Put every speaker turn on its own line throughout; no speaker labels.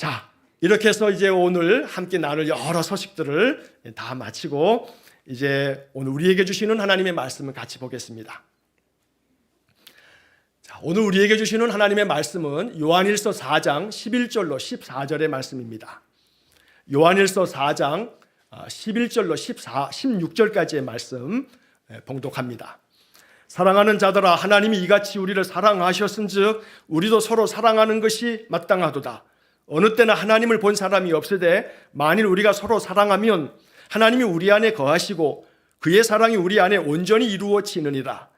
자, 이렇게 해서 이제 오늘 함께 나눌 여러 소식들을 다 마치고 이제 오늘 우리에게 주시는 하나님의 말씀을 같이 보겠습니다. 자, 오늘 우리에게 주시는 하나님의 말씀은 요한일서 4장 11절로 14절의 말씀입니다. 요한일서 4장 11절로 14, 16절까지의 말씀 예, 봉독합니다. 사랑하는 자들아 하나님이 이같이 우리를 사랑하셨은즉 우리도 서로 사랑하는 것이 마땅하도다. 어느 때나 하나님을 본 사람이 없으되 만일 우리가 서로 사랑하면 하나님이 우리 안에 거하시고 그의 사랑이 우리 안에 온전히 이루어지느니라.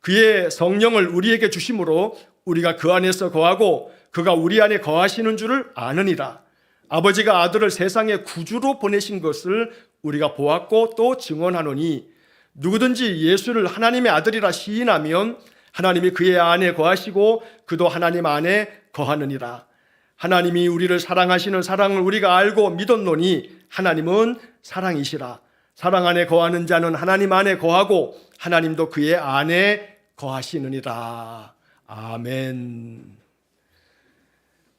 그의 성령을 우리에게 주심으로 우리가 그 안에서 거하고 그가 우리 안에 거하시는 줄을 아느니라. 아버지가 아들을 세상에 구주로 보내신 것을 우리가 보았고 또 증언하노니 누구든지 예수를 하나님의 아들이라 시인하면 하나님이 그의 안에 거하시고 그도 하나님 안에 거하느니라. 하나님이 우리를 사랑하시는 사랑을 우리가 알고 믿었노니 하나님은 사랑이시라. 사랑 안에 거하는 자는 하나님 안에 거하고 하나님도 그의 안에 거하시느니라. 아멘.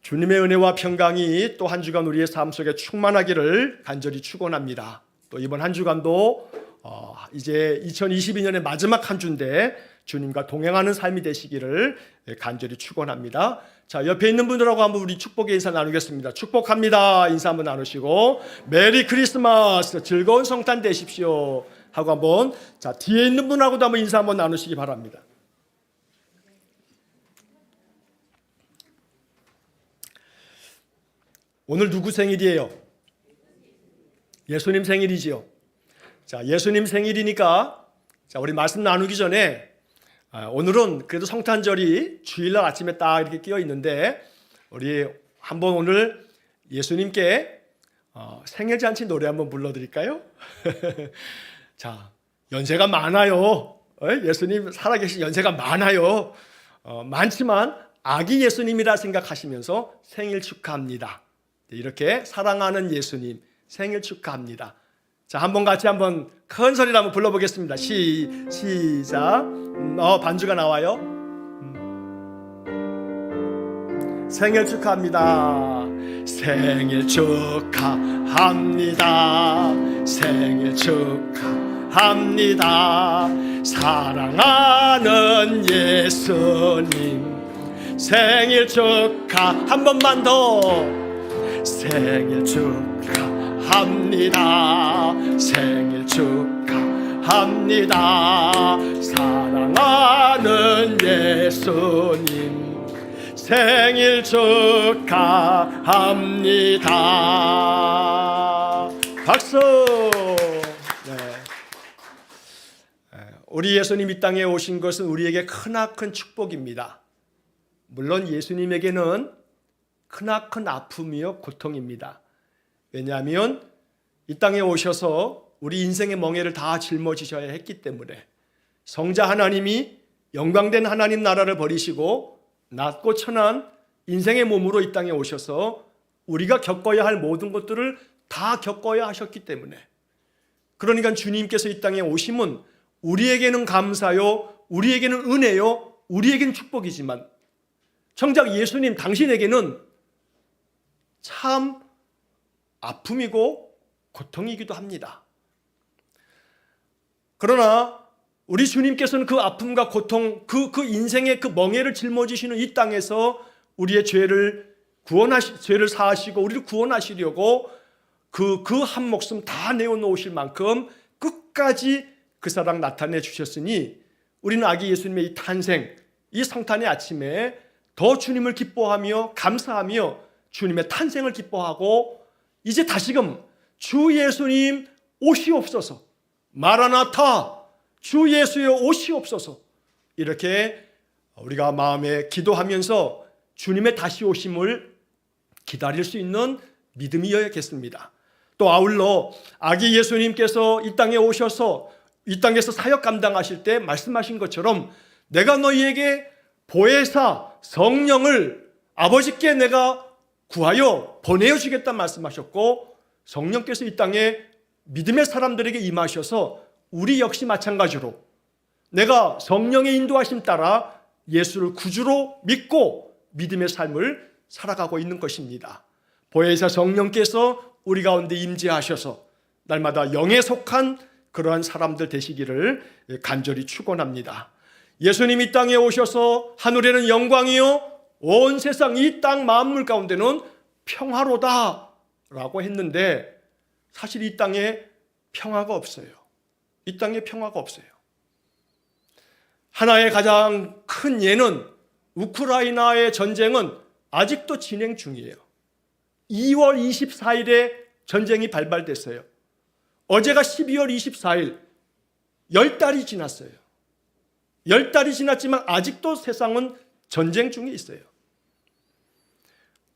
주님의 은혜와 평강이 또 한 주간 우리의 삶 속에 충만하기를 간절히 축원합니다. 또 이번 한 주간도 어, 이제 2022년의 마지막 한 주인데 주님과 동행하는 삶이 되시기를 간절히 축원합니다. 자, 옆에 있는 분들하고 한번 우리 축복의 인사 나누겠습니다. 축복합니다. 인사 한번 나누시고 메리 크리스마스 즐거운 성탄 되십시오. 하고 한번 자, 뒤에 있는 분하고도 한번 인사 한번 나누시기 바랍니다. 오늘 누구 생일이에요? 예수님 생일이지요. 자, 예수님 생일이니까 자, 우리 말씀 나누기 전에 아, 오늘은 그래도 성탄절이 주일날 아침에 딱 이렇게 끼어 있는데 우리 한번 오늘 예수님께 어, 생일 잔치 노래 한번 불러드릴까요? 자, 연세가 많아요. 어, 예수님 살아계신 연세가 많아요. 어, 많지만 아기 예수님이라 생각하시면서 생일 축하합니다. 네, 이렇게 사랑하는 예수님 생일 축하합니다. 자, 한번 같이 한번 큰 소리로 한번 불러보겠습니다. 시, 시작. 음, 어, 반주가 나와요. 음. 생일 축하합니다. 생일 축하합니다. 생일 축하합니다. 사랑하는 예수님. 생일 축하. 한 번만 더. 생일 축하 합니다. 생일 축하합니다. 사랑하는 예수님 생일 축하합니다. 박수. 네. 우리 예수님 이 땅에 오신 것은 우리에게 크나큰 축복입니다. 물론 예수님에게는 크나큰 아픔이요 고통입니다. 왜냐하면 이 땅에 오셔서 우리 인생의 멍에를 다 짊어지셔야 했기 때문에 성자 하나님이 영광된 하나님 나라를 버리시고 낮고 천한 인생의 몸으로 이 땅에 오셔서 우리가 겪어야 할 모든 것들을 다 겪어야 하셨기 때문에 그러니까 주님께서 이 땅에 오심은 우리에게는 감사요, 우리에게는 은혜요, 우리에게는 축복이지만 정작 예수님 당신에게는 참 아픔이고 고통이기도 합니다. 그러나 우리 주님께서는 그 아픔과 고통, 그, 그 인생의 그 멍해를 짊어지시는 이 땅에서 우리의 죄를 구원하시, 죄를 사하시고 우리를 구원하시려고 그, 그 한 목숨 다 내어놓으실 만큼 끝까지 그 사랑 나타내 주셨으니 우리는 아기 예수님의 이 탄생, 이 성탄의 아침에 더 주님을 기뻐하며 감사하며 주님의 탄생을 기뻐하고 이제 다시금 주 예수님 오시옵소서 마라나타 주 예수여 오시옵소서 이렇게 우리가 마음에 기도하면서 주님의 다시 오심을 기다릴 수 있는 믿음이어야겠습니다. 또 아울러 아기 예수님께서 이 땅에 오셔서 이 땅에서 사역 감당하실 때 말씀하신 것처럼 내가 너희에게 보혜사 성령을 아버지께 내가 구하여 보내어 주겠다 말씀하셨고 성령께서 이 땅에 믿음의 사람들에게 임하셔서 우리 역시 마찬가지로 내가 성령의 인도하심 따라 예수를 구주로 믿고 믿음의 삶을 살아가고 있는 것입니다. 보혜사 성령께서 우리 가운데 임재하셔서 날마다 영에 속한 그러한 사람들 되시기를 간절히 축원합니다. 예수님 이 땅에 오셔서 하늘에는 영광이요 온 세상 이 땅 만물 가운데는 평화로다 라고 했는데 사실 이 땅에 평화가 없어요. 이 땅에 평화가 없어요. 하나의 가장 큰 예는 우크라이나의 전쟁은 아직도 진행 중이에요. 2월 24일에 전쟁이 발발됐어요. 어제가 12월 24일, 열 달이 지났어요. 열 달이 지났지만 아직도 세상은 전쟁 중에 있어요.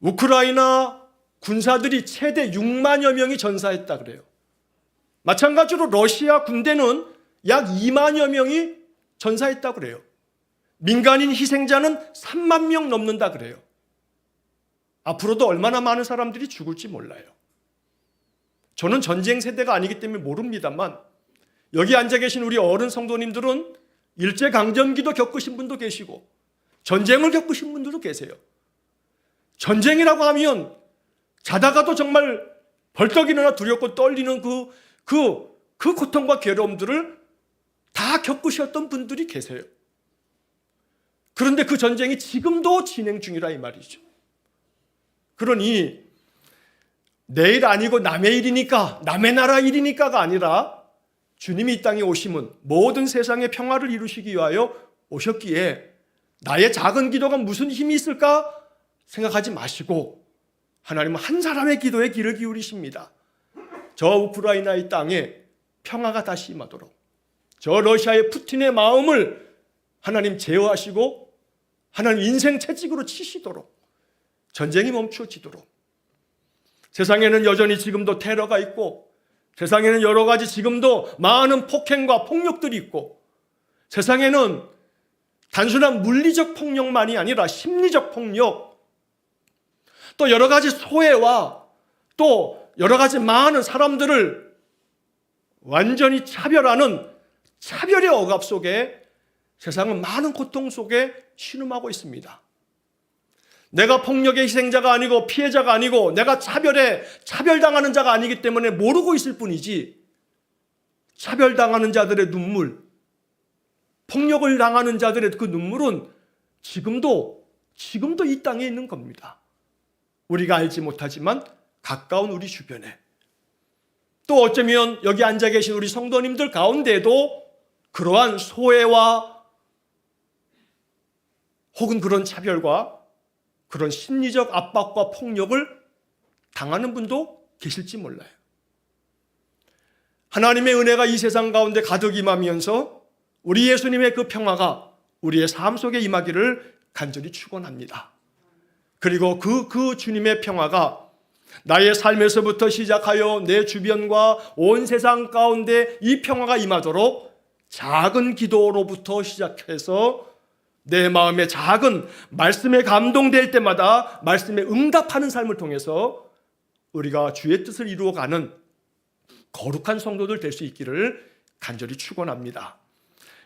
우크라이나 군사들이 최대 6만여 명이 전사했다 그래요. 마찬가지로 러시아 군대는 약 2만여 명이 전사했다 그래요. 민간인 희생자는 3만 명 넘는다 그래요. 앞으로도 얼마나 많은 사람들이 죽을지 몰라요. 저는 전쟁 세대가 아니기 때문에 모릅니다만 여기 앉아 계신 우리 어른 성도님들은 일제 강점기도 겪으신 분도 계시고 전쟁을 겪으신 분들도 계세요. 전쟁이라고 하면 자다가도 정말 벌떡 일어나 두렵고 떨리는 그, 그, 그 고통과 괴로움들을 다 겪으셨던 분들이 계세요. 그런데 그 전쟁이 지금도 진행 중이라 이 말이죠. 그러니 내일 아니고 남의 일이니까, 남의 나라 일이니까가 아니라 주님이 이 땅에 오심은 모든 세상의 평화를 이루시기 위하여 오셨기에 나의 작은 기도가 무슨 힘이 있을까 생각하지 마시고 하나님은 한 사람의 기도에 귀를 기울이십니다. 저 우크라이나의 땅에 평화가 다시 임하도록 저 러시아의 푸틴의 마음을 하나님 제어하시고 하나님 인생 채찍으로 치시도록 전쟁이 멈추어지도록 세상에는 여전히 지금도 테러가 있고 세상에는 여러 가지 지금도 많은 폭행과 폭력들이 있고 세상에는 단순한 물리적 폭력만이 아니라 심리적 폭력 또 여러 가지 소외와 또 여러 가지 많은 사람들을 완전히 차별하는 차별의 억압 속에 세상은 많은 고통 속에 신음하고 있습니다. 내가 폭력의 희생자가 아니고 피해자가 아니고 내가 차별에 차별당하는 자가 아니기 때문에 모르고 있을 뿐이지 차별당하는 자들의 눈물, 폭력을 당하는 자들의 그 눈물은 지금도 지금도 이 땅에 있는 겁니다. 우리가 알지 못하지만 가까운 우리 주변에 또 어쩌면 여기 앉아 계신 우리 성도님들 가운데도 그러한 소외와 혹은 그런 차별과 그런 심리적 압박과 폭력을 당하는 분도 계실지 몰라요. 하나님의 은혜가 이 세상 가운데 가득 임하면서 우리 예수님의 그 평화가 우리의 삶 속에 임하기를 간절히 축원합니다. 그리고 그, 그 주님의 평화가 나의 삶에서부터 시작하여 내 주변과 온 세상 가운데 이 평화가 임하도록 작은 기도로부터 시작해서 내 마음의 작은 말씀에 감동될 때마다 말씀에 응답하는 삶을 통해서 우리가 주의 뜻을 이루어가는 거룩한 성도들 될 수 있기를 간절히 축원합니다.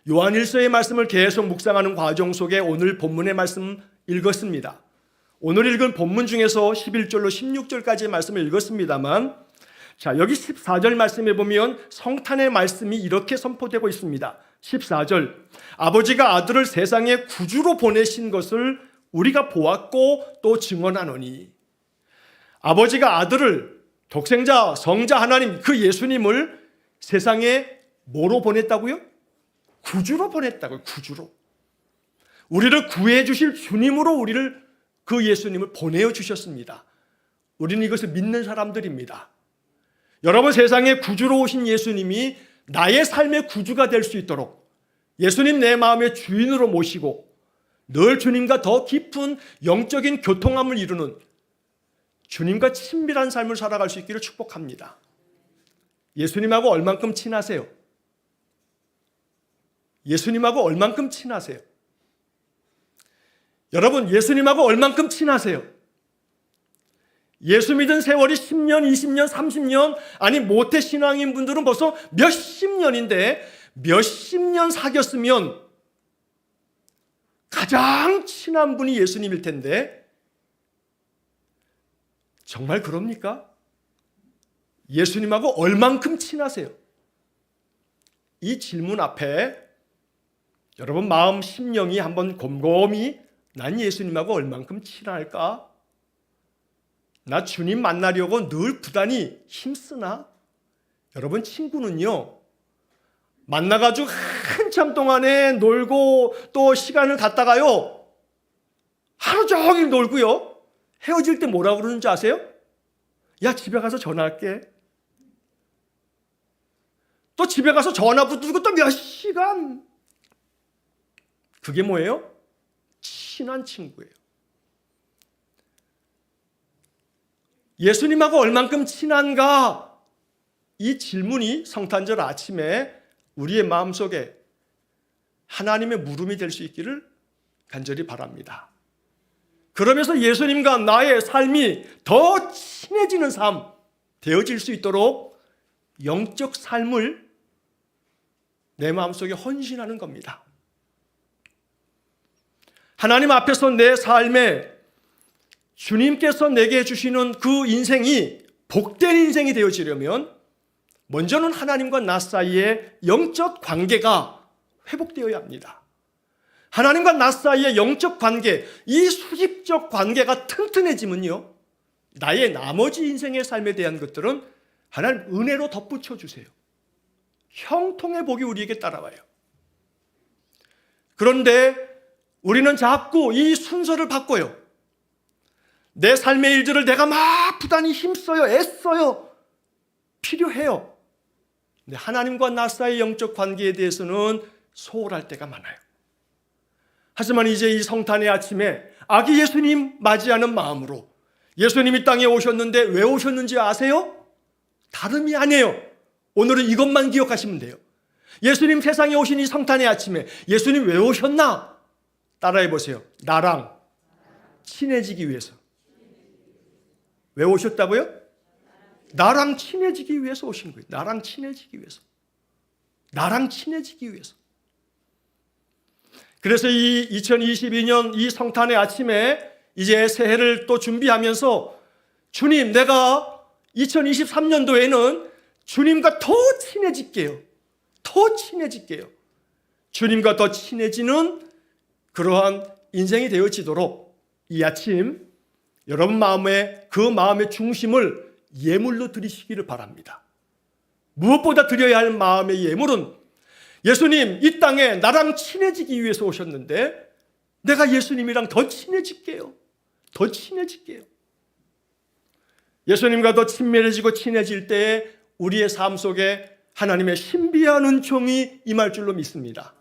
요한일서의 말씀을 계속 묵상하는 과정 속에 오늘 본문의 말씀 읽었습니다. 오늘 읽은 본문 중에서 11절로 16절까지의 말씀을 읽었습니다만 자, 여기 14절 말씀에 보면 성탄의 말씀이 이렇게 선포되고 있습니다. 14절. 아버지가 아들을 세상에 구주로 보내신 것을 우리가 보았고 또 증언하노니. 아버지가 아들을 독생자, 성자 하나님, 그 예수님을 세상에 뭐로 보냈다고요? 구주로 보냈다고요. 구주로. 우리를 구해 주실 주님으로 우리를 그 예수님을 보내어 주셨습니다. 우리는 이것을 믿는 사람들입니다. 여러분 세상에 구주로 오신 예수님이 나의 삶의 구주가 될 수 있도록 예수님 내 마음의 주인으로 모시고 늘 주님과 더 깊은 영적인 교통함을 이루는 주님과 친밀한 삶을 살아갈 수 있기를 축복합니다. 예수님하고 얼만큼 친하세요? 예수님하고 얼만큼 친하세요? 여러분, 예수님하고 얼만큼 친하세요? 예수 믿은 세월이 10년, 20년, 30년, 아니, 모태 신앙인 분들은 벌써 몇십 년인데, 몇십 년 사귀었으면 가장 친한 분이 예수님일 텐데, 정말 그럽니까? 예수님하고 얼만큼 친하세요? 이 질문 앞에 여러분 마음 심령이 한번 곰곰이 난 예수님하고 얼만큼 친할까? 나 주님 만나려고 늘 부단히 힘쓰나? 여러분 친구는요 만나가지고 한참 동안에 놀고 또 시간을 갖다가요 하루 종일 놀고요 헤어질 때 뭐라고 그러는지 아세요? 야 집에 가서 전화할게 또 집에 가서 전화 붙들고 또 몇 시간 그게 뭐예요? 친한 친구예요. 예수님하고 얼만큼 친한가? 이 질문이 성탄절 아침에 우리의 마음속에 하나님의 물음이 될 수 있기를 간절히 바랍니다. 그러면서 예수님과 나의 삶이 더 친해지는 삶 되어질 수 있도록 영적 삶을 내 마음속에 헌신하는 겁니다. 하나님 앞에서 내 삶에 주님께서 내게 주시는 그 인생이 복된 인생이 되어지려면 먼저는 하나님과 나 사이의 영적 관계가 회복되어야 합니다. 하나님과 나 사이의 영적 관계, 이 수직적 관계가 튼튼해지면요. 나의 나머지 인생의 삶에 대한 것들은 하나님 은혜로 덧붙여 주세요. 형통의 복이 우리에게 따라와요. 그런데 우리는 자꾸 이 순서를 바꿔요. 내 삶의 일들을 내가 막 부단히 힘써요, 애써요. 필요해요. 근데 하나님과 나 사이의 영적 관계에 대해서는 소홀할 때가 많아요. 하지만 이제 이 성탄의 아침에 아기 예수님 맞이하는 마음으로 예수님이 땅에 오셨는데 왜 오셨는지 아세요? 다름이 아니에요. 오늘은 이것만 기억하시면 돼요. 예수님 세상에 오신 이 성탄의 아침에 예수님 왜 오셨나? 따라해 보세요. 나랑 친해지기 위해서. 왜 오셨다고요? 나랑 친해지기 위해서 오신 거예요. 나랑 친해지기 위해서. 나랑 친해지기 위해서. 그래서 이 2022년 이 성탄의 아침에 이제 새해를 또 준비하면서 주님, 내가 2023년도에는 주님과 더 친해질게요. 더 친해질게요. 주님과 더 친해지는 그러한 인생이 되어지도록 이 아침 여러분 마음에 그 마음의 중심을 예물로 드리시기를 바랍니다. 무엇보다 드려야 할 마음의 예물은 예수님 이 땅에 나랑 친해지기 위해서 오셨는데 내가 예수님이랑 더 친해질게요. 더 친해질게요. 예수님과 더 친밀해지고 친해질 때에 우리의 삶 속에 하나님의 신비한 은총이 임할 줄로 믿습니다.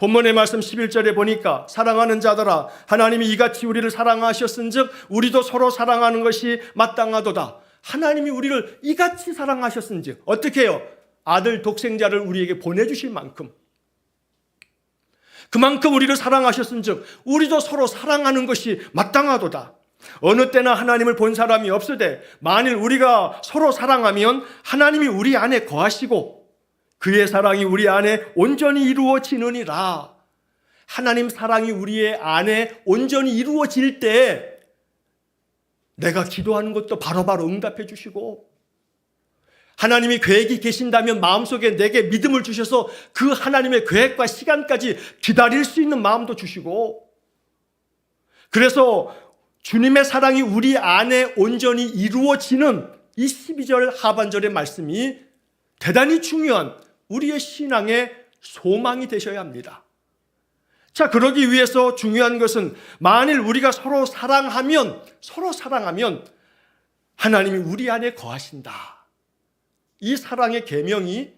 본문의 말씀 11절에 보니까 사랑하는 자들아 하나님이 이같이 우리를 사랑하셨은즉 우리도 서로 사랑하는 것이 마땅하도다. 하나님이 우리를 이같이 사랑하셨은즉 어떻게 해요? 아들 독생자를 우리에게 보내 주실 만큼 그만큼 우리를 사랑하셨은즉 우리도 서로 사랑하는 것이 마땅하도다. 어느 때나 하나님을 본 사람이 없으되 만일 우리가 서로 사랑하면 하나님이 우리 안에 거하시고 그의 사랑이 우리 안에 온전히 이루어지느니라. 하나님 사랑이 우리의 안에 온전히 이루어질 때 내가 기도하는 것도 바로바로 응답해 주시고 하나님이 계획이 계신다면 마음속에 내게 믿음을 주셔서 그 하나님의 계획과 시간까지 기다릴 수 있는 마음도 주시고 그래서 주님의 사랑이 우리 안에 온전히 이루어지는 이 12절 하반절의 말씀이 대단히 중요한 우리의 신앙의 소망이 되셔야 합니다. 자, 그러기 위해서 중요한 것은 만일 우리가 서로 사랑하면, 서로 사랑하면 하나님이 우리 안에 거하신다. 이 사랑의 계명이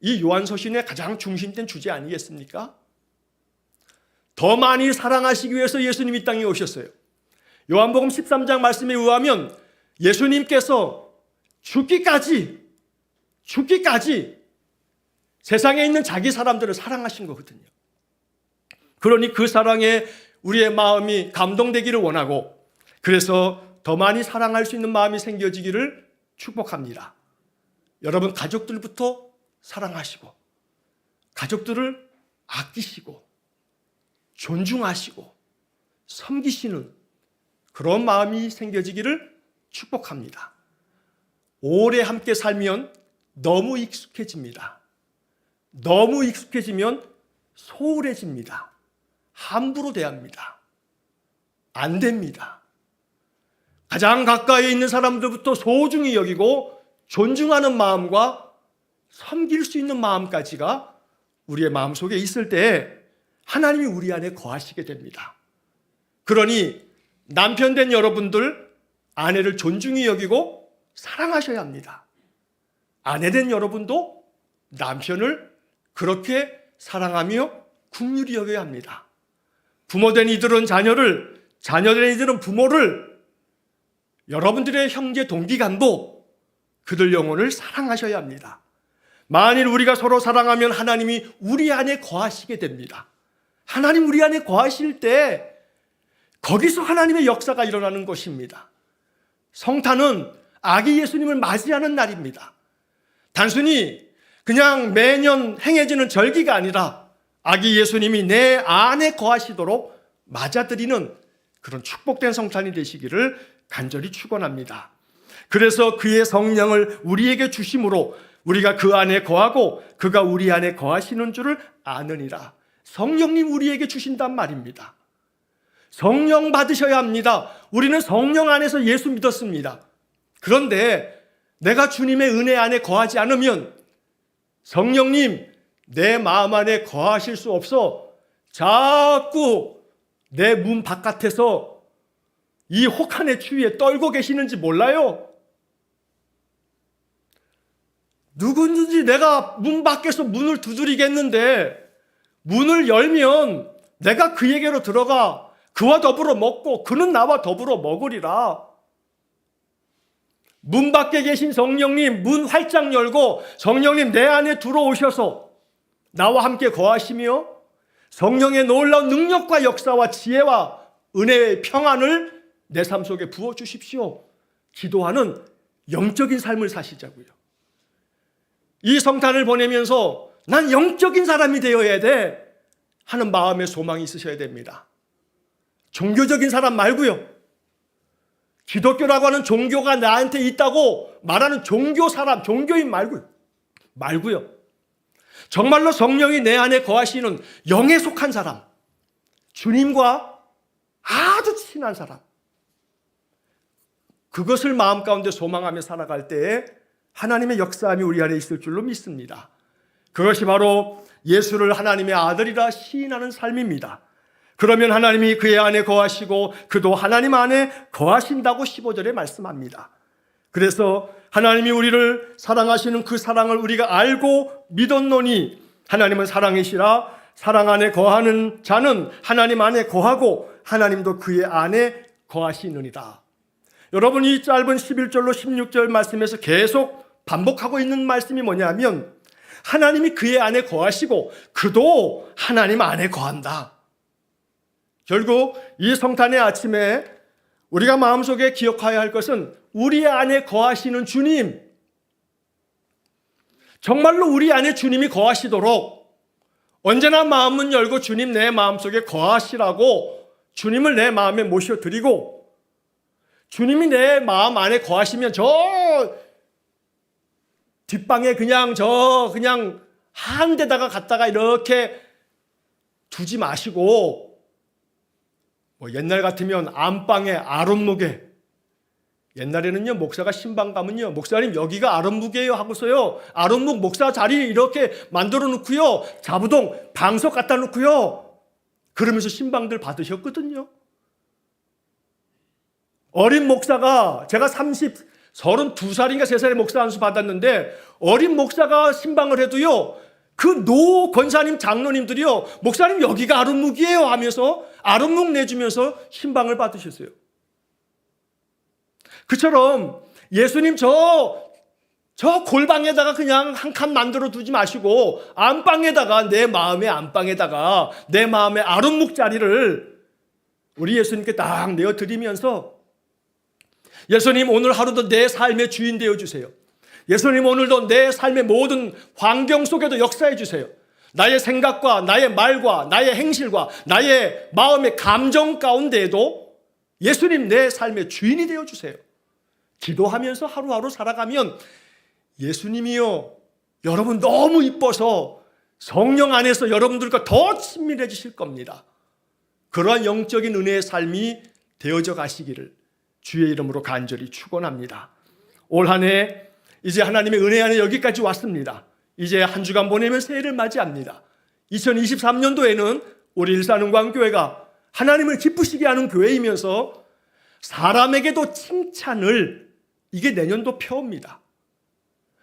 이 요한서신의 가장 중심된 주제 아니겠습니까? 더 많이 사랑하시기 위해서 예수님이 땅에 오셨어요. 요한복음 13장 말씀에 의하면 예수님께서 죽기까지, 죽기까지 세상에 있는 자기 사람들을 사랑하신 거거든요. 그러니 그 사랑에 우리의 마음이 감동되기를 원하고 그래서 더 많이 사랑할 수 있는 마음이 생겨지기를 축복합니다. 여러분 가족들부터 사랑하시고 가족들을 아끼시고 존중하시고 섬기시는 그런 마음이 생겨지기를 축복합니다. 오래 함께 살면 너무 익숙해집니다. 너무 익숙해지면 소홀해집니다. 함부로 대합니다. 안 됩니다. 가장 가까이 있는 사람들부터 소중히 여기고 존중하는 마음과 섬길 수 있는 마음까지가 우리의 마음 속에 있을 때 하나님이 우리 안에 거하시게 됩니다. 그러니 남편 된 여러분들 아내를 존중히 여기고 사랑하셔야 합니다. 아내 된 여러분도 남편을 그렇게 사랑하며 국률이 여겨야 합니다. 부모 된 이들은 자녀를, 자녀 된 이들은 부모를 여러분들의 형제 동기간도 그들 영혼을 사랑하셔야 합니다. 만일 우리가 서로 사랑하면 하나님이 우리 안에 거하시게 됩니다. 하나님 우리 안에 거하실 때 거기서 하나님의 역사가 일어나는 것입니다. 성탄은 아기 예수님을 맞이하는 날입니다. 단순히 그냥 매년 행해지는 절기가 아니라 아기 예수님이 내 안에 거하시도록 맞아들이는 그런 축복된 성탄이 되시기를 간절히 축원합니다. 그래서 그의 성령을 우리에게 주심으로 우리가 그 안에 거하고 그가 우리 안에 거하시는 줄을 아느니라. 성령님 우리에게 주신단 말입니다. 성령 받으셔야 합니다. 우리는 성령 안에서 예수 믿었습니다. 그런데 내가 주님의 은혜 안에 거하지 않으면 성령님 내 마음 안에 거하실 수 없어 자꾸 내 문 바깥에서 이 혹한의 추위에 떨고 계시는지 몰라요? 누군지 내가 문 밖에서 문을 두드리겠는데 문을 열면 내가 그에게로 들어가 그와 더불어 먹고 그는 나와 더불어 먹으리라. 문 밖에 계신 성령님 문 활짝 열고 성령님 내 안에 들어오셔서 나와 함께 거하시며 성령의 놀라운 능력과 역사와 지혜와 은혜의 평안을 내 삶 속에 부어 주십시오. 기도하는 영적인 삶을 사시자고요. 이 성탄을 보내면서 난 영적인 사람이 되어야 돼 하는 마음의 소망이 있으셔야 됩니다. 종교적인 사람 말고요. 기독교라고 하는 종교가 나한테 있다고 말하는 종교 사람, 종교인 말고요. 말고요. 정말로 성령이 내 안에 거하시는 영에 속한 사람, 주님과 아주 친한 사람. 그것을 마음 가운데 소망하며 살아갈 때에 하나님의 역사함이 우리 안에 있을 줄로 믿습니다. 그것이 바로 예수를 하나님의 아들이라 시인하는 삶입니다. 그러면 하나님이 그의 안에 거하시고 그도 하나님 안에 거하신다고 15절에 말씀합니다. 그래서 하나님이 우리를 사랑하시는 그 사랑을 우리가 알고 믿었노니 하나님은 사랑이시라 사랑 안에 거하는 자는 하나님 안에 거하고 하나님도 그의 안에 거하시느니라. 여러분 이 짧은 11절로 16절 말씀에서 계속 반복하고 있는 말씀이 뭐냐면 하나님이 그의 안에 거하시고 그도 하나님 안에 거한다. 결국 이 성탄의 아침에 우리가 마음속에 기억해야 할 것은 우리 안에 거하시는 주님, 정말로 우리 안에 주님이 거하시도록 언제나 마음문 열고 주님 내 마음속에 거하시라고 주님을 내 마음에 모셔 드리고 주님이 내 마음 안에 거하시면 저 뒷방에 그냥 저 그냥 한 데다가 갔다가 이렇게 두지 마시고 뭐 옛날 같으면 안방에 아랫목에. 옛날에는요 목사가 신방 가면요 목사님 여기가 아랫목이에요 하고서요 아랫목 목사 자리 이렇게 만들어 놓고요 자부동 방석 갖다 놓고요. 그러면서 신방들 받으셨거든요. 어린 목사가 제가 30 32살인가 3살의 목사 안수 받았는데 어린 목사가 신방을 해도요 그 노 권사님 장로님들이요 목사님 여기가 아름묵이에요 하면서 아름묵 내주면서 신방을 받으셨어요. 그처럼 예수님 저, 저 골방에다가 그냥 한 칸 만들어 두지 마시고 안방에다가 내 마음의 안방에다가 내 마음의 아름묵 자리를 우리 예수님께 딱 내어 드리면서 예수님 오늘 하루도 내 삶의 주인 되어 주세요. 예수님 오늘도 내 삶의 모든 환경 속에도 역사해 주세요. 나의 생각과 나의 말과 나의 행실과 나의 마음의 감정 가운데에도 예수님 내 삶의 주인이 되어 주세요. 기도하면서 하루하루 살아가면 예수님이요. 여러분 너무 이뻐서 성령 안에서 여러분들과 더 친밀해지실 겁니다. 그러한 영적인 은혜의 삶이 되어져 가시기를 주의 이름으로 간절히 축원합니다. 올 한해 이제 하나님의 은혜 안에 여기까지 왔습니다. 이제 한 주간 보내면 새해를 맞이합니다. 2023년도에는 우리 일산은광교회가 하나님을 기쁘시게 하는 교회이면서 사람에게도 칭찬을 이게 내년도 표입니다.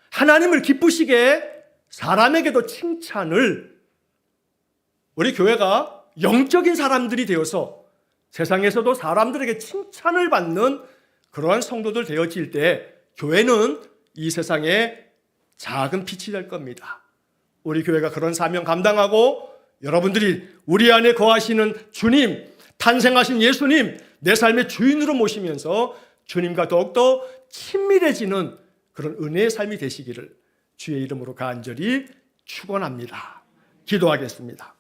하나님을 기쁘시게 사람에게도 칭찬을 우리 교회가 영적인 사람들이 되어서 세상에서도 사람들에게 칭찬을 받는 그러한 성도들 되어질 때 교회는 이 세상에 작은 빛이 될 겁니다. 우리 교회가 그런 사명 감당하고 여러분들이 우리 안에 거하시는 주님, 탄생하신 예수님, 내 삶의 주인으로 모시면서 주님과 더욱더 친밀해지는 그런 은혜의 삶이 되시기를 주의 이름으로 간절히 축원합니다. 기도하겠습니다.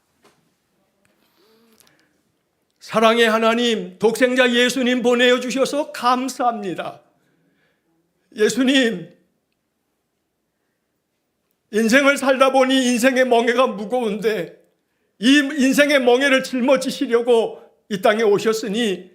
사랑의 하나님, 독생자 예수님 보내어 주셔서 감사합니다. 예수님, 인생을 살다 보니 인생의 멍해가 무거운데 이 인생의 멍해를 짊어지시려고 이 땅에 오셨으니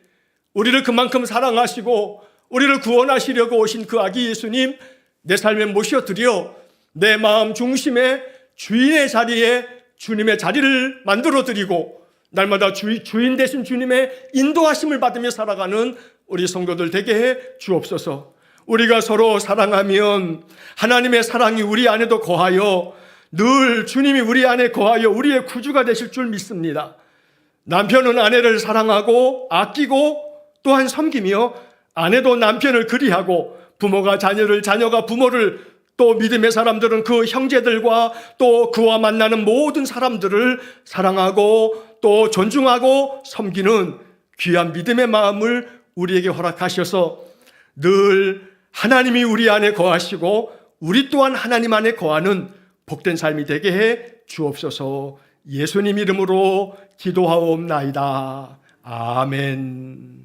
우리를 그만큼 사랑하시고 우리를 구원하시려고 오신 그 아기 예수님 내 삶에 모셔드려 내 마음 중심에 주인의 자리에 주님의 자리를 만들어 드리고 날마다 주, 주인 되신 주님의 인도하심을 받으며 살아가는 우리 성도들 되게 해 주옵소서. 우리가 서로 사랑하면 하나님의 사랑이 우리 안에도 거하여 늘 주님이 우리 안에 거하여 우리의 구주가 되실 줄 믿습니다. 남편은 아내를 사랑하고 아끼고 또한 섬기며 아내도 남편을 그리하고 부모가 자녀를 자녀가 부모를 또 믿음의 사람들은 그 형제들과 또 그와 만나는 모든 사람들을 사랑하고 또 존중하고 섬기는 귀한 믿음의 마음을 우리에게 허락하셔서 늘 하나님이 우리 안에 거하시고 우리 또한 하나님 안에 거하는 복된 삶이 되게 해 주옵소서 예수님 이름으로 기도하옵나이다. 아멘.